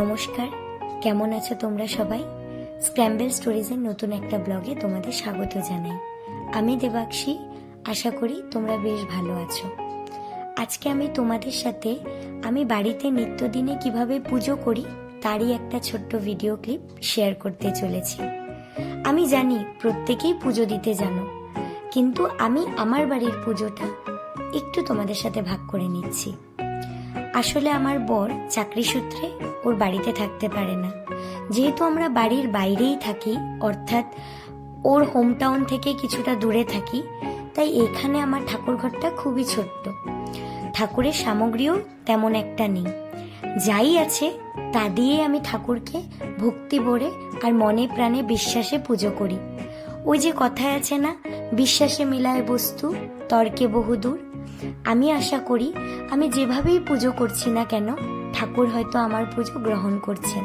নমস্কার, কেমন আছো তোমরা সবাই? স্ক্র্যাম্বেল স্টোরিজের নতুন একটা ব্লগে তোমাদের স্বাগত জানাই। আমি দেবাক্ষী, আশা করি তোমরা বেশ ভালো আছো। আজকে আমি তোমাদের সাথে আমি বাড়িতে নিত্যদিনে কীভাবে পুজো করি তারই একটা ছোট্ট ভিডিও ক্লিপ শেয়ার করতে চলেছি। আমি জানি প্রত্যেকেই পুজো দিতে জানো, কিন্তু আমি আমার বাড়ির পুজোটা একটু তোমাদের সাথে ভাগ করে নিচ্ছি। আসলে আমার বর চাকরি সূত্রে ওর বাড়িতে থাকতে পারে না। যেহেতু আমরা বাড়ির বাইরেই থাকি, অর্থাৎ ওর হোম টাউন থেকে কিছুটা দূরে থাকি, তাই এখানে আমার ঠাকুর ঘরটা খুবই ছোট্ট। ঠাকুরের সামগ্রীও তেমন একটা নেই। যাই আছে, তা দিয়ে আমি ঠাকুরকে ভক্তি ভরে আর মনে প্রাণে বিশ্বাসে পুজো করি। ওই যে কথায় আছে না, বিশ্বাসে মিলায় বস্তু, তর্কে বহুদূর। আমি আশা করি আমি যেভাবেই পুজো করছি না কেন, ঠাকুর হয়তো আমার পুজো গ্রহণ করছেন।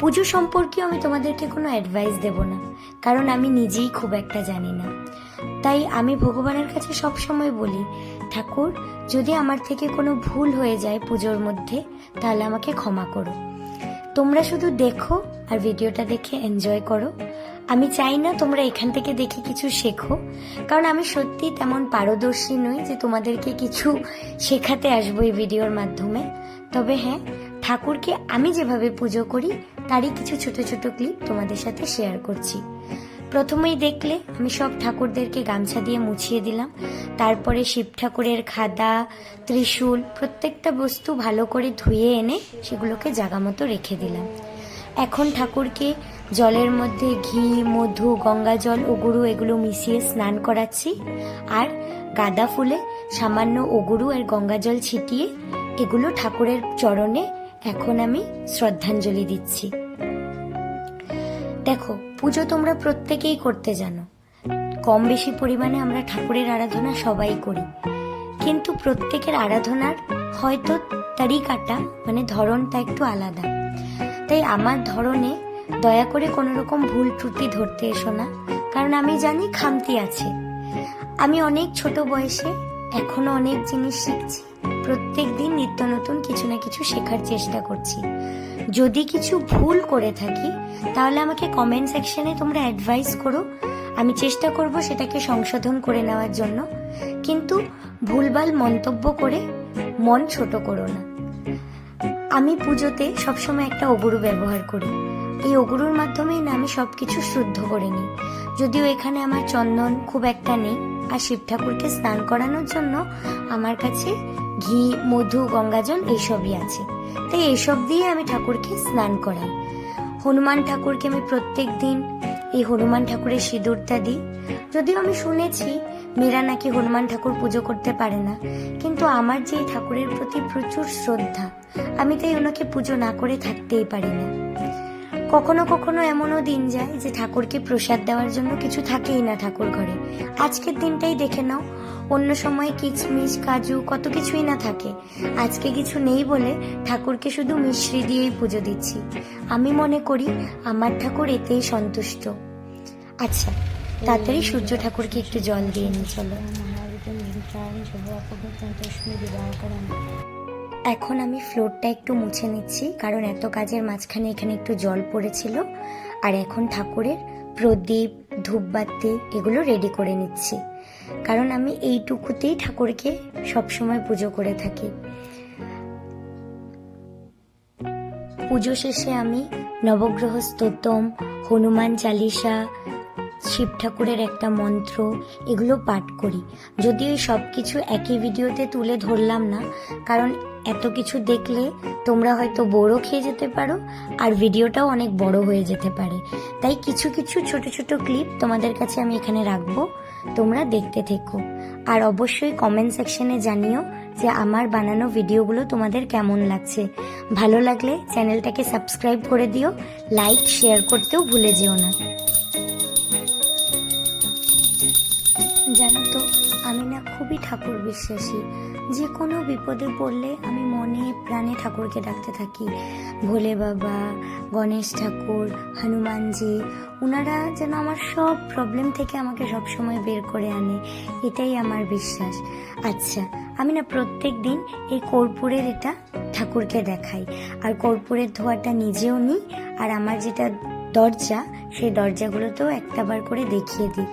পুজো সম্পর্কেও আমি তোমাদেরকে কোনো অ্যাডভাইস দেব না, কারণ আমি নিজেই খুব একটা জানি না। তাই আমি ভগবানের কাছে সব সময় বলি, ঠাকুর, যদি আমার থেকে কোনো ভুল হয়ে যায় পুজোর মধ্যে, তাহলে আমাকে ক্ষমা করো। তোমরা শুধু দেখো আর ভিডিওটা দেখে এনজয় করো। আমি চাই না তোমরা এখান থেকে দেখে কিছু শেখো, কারণ আমি সত্যি তেমন পারদর্শী নই যে তোমাদেরকে কিছু শেখাতে আসব এই ভিডিওর মাধ্যমে। তবে হ্যাঁ ঠাকুরকে আমি যেভাবে পুজো করি, তারই কিছু ছোট ছোট ক্লিপ তোমাদের সাথে শেয়ার করছি। প্রথমেই দেখলে আমি সব ঠাকুরদেরকে গামছা দিয়ে মুছিয়ে দিলাম, তারপরে শিব ঠাকুরের খাদা, ত্রিশূল, প্রত্যেকটা বস্তু ভালো করে ধুয়ে এনে সেগুলোকে জাগা মতো রেখে দিলাম। এখন ঠাকুরকে জলের মধ্যে ঘি, মধু, গঙ্গা জল ওগুরু এগুলো মিশিয়ে স্নান করাচ্ছি। আর গাঁদা ফুলে সামান্য ওগুরু আর গঙ্গা জল ছিটিয়ে এগুলো ঠাকুরের চরণে এখন আমি শ্রদ্ধাঞ্জলি দিচ্ছি। দেখো, পুজো তোমরা প্রত্যেকেই করতে জানো। কম বেশি পরিমাণে আমরা ঠাকুরের আরাধনা সবাই করি। কিন্তু প্রত্যেকের আরাধনার হয়তো তারিকাটা মানে ধরনটা একটু আলাদা। তাই আমার ধরনে দয়া করে কোনো রকম ভুল ত্রুটি ধরতে এসো না, কারণ আমি জানি খামতি আছে। আমি অনেক ছোট বয়সে এখনও অনেক জিনিস শিখছি। প্রত্যেক দিন নিত্য নতুন কিছু না কিছু শেখার চেষ্টা করছি। যদি কিছু ভুল করে থাকি, তাহলে আমাকে কমেন্ট সেকশনে তোমরা অ্যাডভাইস করো। আমি চেষ্টা করব সেটাকে সংশোধন করে নেওয়ার জন্য। কিন্তু ভুলভাল মন্তব্য করে মন ছোট করো না। আমি পুজোতে সবসময় একটা অগুরু ব্যবহার করি। এই অগুরুর মাধ্যমেই না আমি সবকিছু শুদ্ধ করে নিই। যদিও এখানে আমার চন্দন খুব একটা নেই, আর শিব ঠাকুরকে স্নান করানোর জন্য আমার কাছে ঘি, মধু, গঙ্গাজল এইসবই আছে। তাই এইসব দিয়ে আমি ঠাকুরকে স্নান করাই। হনুমান ঠাকুরকে আমি প্রত্যেক দিন, এই হনুমান ঠাকুরের সিঁদুরটা দিই। যদিও আমি শুনেছি মেয়েরা নাকি হনুমান ঠাকুর পুজো করতে পারে না, কিন্তু আমার যে ঠাকুরের প্রতি প্রচুর শ্রদ্ধা, আমি তাই ওনাকে পুজো না করে থাকতেই পারি না। কখনো কখনো এমনও দিন যায় যে ঠাকুরকে প্রসাদ দেওয়ার জন্য কিছু থাকেই না ঠাকুর ঘরে। আজকের দিনটাই দেখে নাও, অন্য সময় কিচমিচ, কাজু, কত কিছুই না থাকে। আজকে কিছু নেই বলে ঠাকুরকে শুধু মিশ্রি দিয়েই পুজো দিচ্ছি। আমি মনে করি আমার ঠাকুর এতেই সন্তুষ্ট। আচ্ছা তাড়াতাড়ি সূর্য ঠাকুরকে একটু জল দিয়ে নিয়ে চলো। এখন আমি ফ্লোরটা একটু মুছে নিচ্ছি, কারণ এত কাজের মাঝখানে এখানে একটু জল পড়েছিল। আর এখন ঠাকুরের প্রদীপ, ধূপবাতি এগুলো রেডি করে নিচ্ছি। কারণ আমি এইটুকুতেই ঠাকুরকে সবসময় পুজো করে থাকি। পুজো শেষে আমি নবগ্রহ স্তোত্রম, হনুমান চালিসা শিব ঠাকুরের একটা মন্ত্র, এগুলো পাঠ করি। যদিও এই সব কিছু একই ভিডিওতে তুলে ধরলাম না, কারণ এত কিছু দেখলে তোমরা হয়তো বড়ো খেয়ে যেতে পারো, আর ভিডিওটাও অনেক বড় হয়ে যেতে পারে। তাই কিছু কিছু ছোট ছোট ক্লিপ তোমাদের কাছে আমি এখানে রাখব, তোমরা দেখতে থেকো। আর অবশ্যই কমেন্ট সেকশনে জানিও যে আমার বানানো ভিডিওগুলো তোমাদের কেমন লাগছে। ভালো লাগলে চ্যানেলটাকে সাবস্ক্রাইব করে দিও লাইক শেয়ার করতেও ভুলে যেও না। জানো তো, আমি না খুবই ঠাকুর বিশ্বাসী। যে কোনো বিপদে পড়লে আমি মনে প্রাণে ঠাকুরকে ডাকতে থাকি। ভোলে বাবা, গণেশ ঠাকুর, হনুমানজি ওনারা যেন আমার সব প্রবলেম থেকে আমাকে সবসময় বের করে আনে, এটাই আমার বিশ্বাস। আচ্ছা আমি না প্রত্যেক দিন এই কর্পূরের এটা ঠাকুরকে দেখাই। আর কর্পূরের ধোয়াটা নিজেও নিই, আর আমার যেটা দরজা সেই দরজাগুলোতেও একটাবার করে দেখিয়ে দিই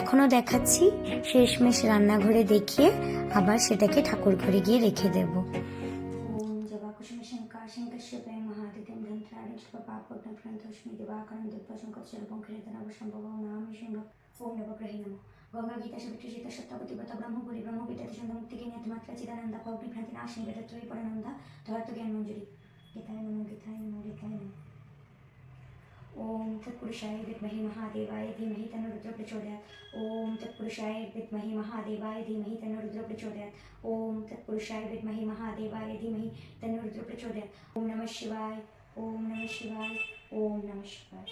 এখনও দেখাচ্ছি শেষমেশ রান্নাঘরে দেখিয়ে আবার সেটাকে ঠাকুর ঘরে গিয়ে রেখে দেব গঙ্গা গীতা সবিত্র সীতা সত্যবতীবতা ব্রহ্মপুরী ব্রহ্মবিদ্যাতি সন্ধ্যা মুক্তিকে নিয়তমাত্রা চিদানন্দ পৌগ্নি ভ্রান্তি নাশিনী বেদত্রয়ী পরানন্দ ধরত জ্ঞান মঞ্জুরি গীতায় নমো গীতায় গীতায় ओम तत्पुरुषाय विद्महे महादेवाय धीमहि तन्नो रुद्र प्रचोदयात्। ओम तत्पुरुषाय विद्महे महादेवाय धीमहि तन्नो रुद्र प्रचोदयात्। ओम तत्पुरुषाय विद्महे महादेवाय धीमहि तन्नो रुद्र प्रचोदयात्। ओम नमः शिवाय, ओम नमः शिवाय, ओम नमः शिवाय।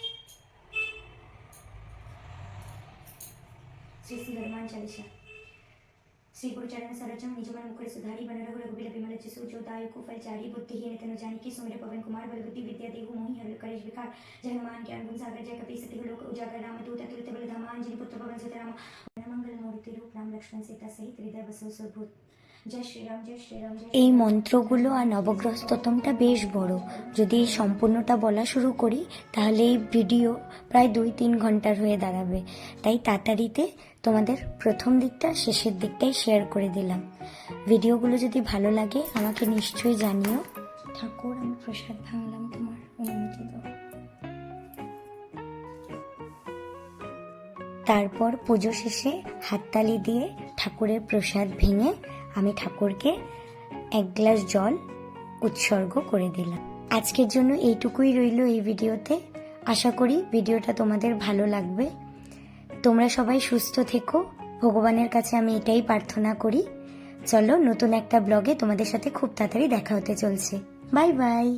श्री श्री हनुमान चालीसा। ಶ್ರೀ ಗುರುಚರಣ ಸರೋಜಂ ನಿಜಮನ ಮುಕುಳಿ ಸುಧಾರಿ ಬನರಹು ರಘುಬಿಲ ಬಿಮಲ ಚಿಸು ಜೋದಾಯುಕು ಫಲ ಚಾರಿ ಬುದ್ಧಿಹೀನ ತನು ಜಾನಕಿ ಸುಮಿರ ಪವನ್ ಕುಮಾर बलबुद्धि विद्या देहु मोहि हर करेश विकार जय हनुमान ज्ञान गुण सागर जय कपी सति लोक उजागर राम दूत अतुलित बल धमान जिन पुत्र पवन सुत राम मंगल मूर्ति रूप राम लक्ष्मण सीता सहित हृदय बसो सुभूत এই মন্ত্রগুলো আর নবগ্রহ স্তোত্রমটা বেশ বড়। যদি সম্পূর্ণটা বলা শুরু করি তাহলে এই ভিডিও প্রায় দুই তিন ঘণ্টার হয়ে দাঁড়াবে। তাই তাড়াতাড়িতে তোমাদের প্রথম দিকটা শেষের দিকটাই শেয়ার করে দিলাম। ভিডিওগুলো যদি ভালো লাগে আমাকে নিশ্চয়ই জানিও। ঠাকুর আমি প্রসাদ ভাঙলাম তোমার অনুমতি দাও। তারপর পুজো শেষে হাততালি দিয়ে ঠাকুরের প্রসাদ ভেঙে আমি ঠাকুরকে এক গ্লাস জল উৎসর্গ করে দিলাম। আজকের জন্য এইটুকুই রইল এই ভিডিওতে। আশা করি ভিডিওটা তোমাদের ভালো লাগবে। তোমরা সবাই সুস্থ থেকো। ভগবানের কাছে আমি এটাই প্রার্থনা করি। চলো নতুন একটা ব্লগে তোমাদের সাথে খুব তাড়াতাড়ি দেখা হতে চলছে। Bye bye.